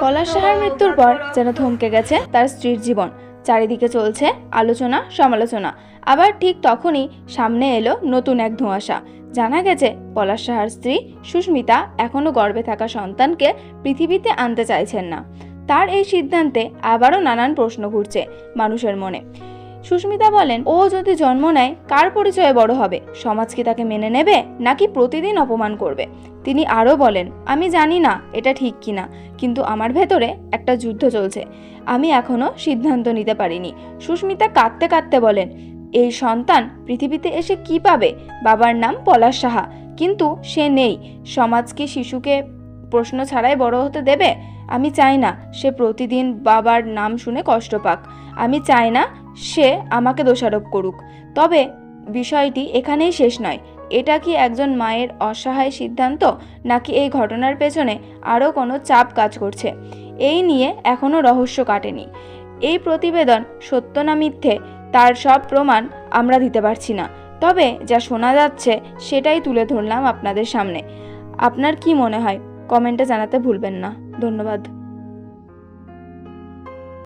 পলাশ সাহার মৃত্যুর পর যেন থমকে গেছে তার স্ত্রীর জীবন। চারিদিকে চলছে আলোচনা সমালোচনা। আবার ঠিক তখনই সামনে এলো নতুন এক ধোঁয়াশা। জানা গেছে পলাশ সাহার স্ত্রী সুস্মিতা এখনও গর্ভে থাকা সন্তানকে পৃথিবীতে আনতে চাইছেন না। তার এই সিদ্ধান্তে আবারও নানান প্রশ্ন ঘুরছে মানুষের মনে। সুস্মিতা বলেন, ও যদি জন্ম নেয়, কার পরিচয়ে বড় হবে? সমাজ কি তাকে মেনে নেবে নাকি প্রতিদিন অপমান করবে? তিনি আরও বলেন, আমি জানি না, এটা ঠিক কিনা, কিন্তু আমার ভেতরে একটা যুদ্ধ চলছে। আমি এখনও সিদ্ধান্ত নিতে পারিনি। সুস্মিতা কাঁদতে কাঁদতে বলেন, এই সন্তান পৃথিবীতে এসে কি পাবে? বাবার নাম পলাশ সাহা। কিন্তু সে নেই। সমাজ কি শিশুকে প্রশ্ন ছাড়াই বড় হতে দেবে? আমি চাই না সে প্রতিদিন বাবার নাম শুনে কষ্ট পাক। আমি চাই না সে আমাকে দোষারোপ করুক। তবে বিষয়টি এখানেই শেষ নয়। এটা কি একজন মায়ের অসহায় সিদ্ধান্ত, নাকি এই ঘটনার পেছনে আরও কোনো চাপ কাজ করছে? এই নিয়ে এখনও রহস্য কাটেনি। এই প্রতিবেদন সত্য না মিথ্যে, তার সব প্রমাণ আমরা দিতে পারছি না। তবে যা শোনা যাচ্ছে, সেটাই তুলে ধরলাম আপনাদের সামনে। আপনার কি মনে হয়? কমেন্টে জানাতে ভুলবেন না। ধন্যবাদ।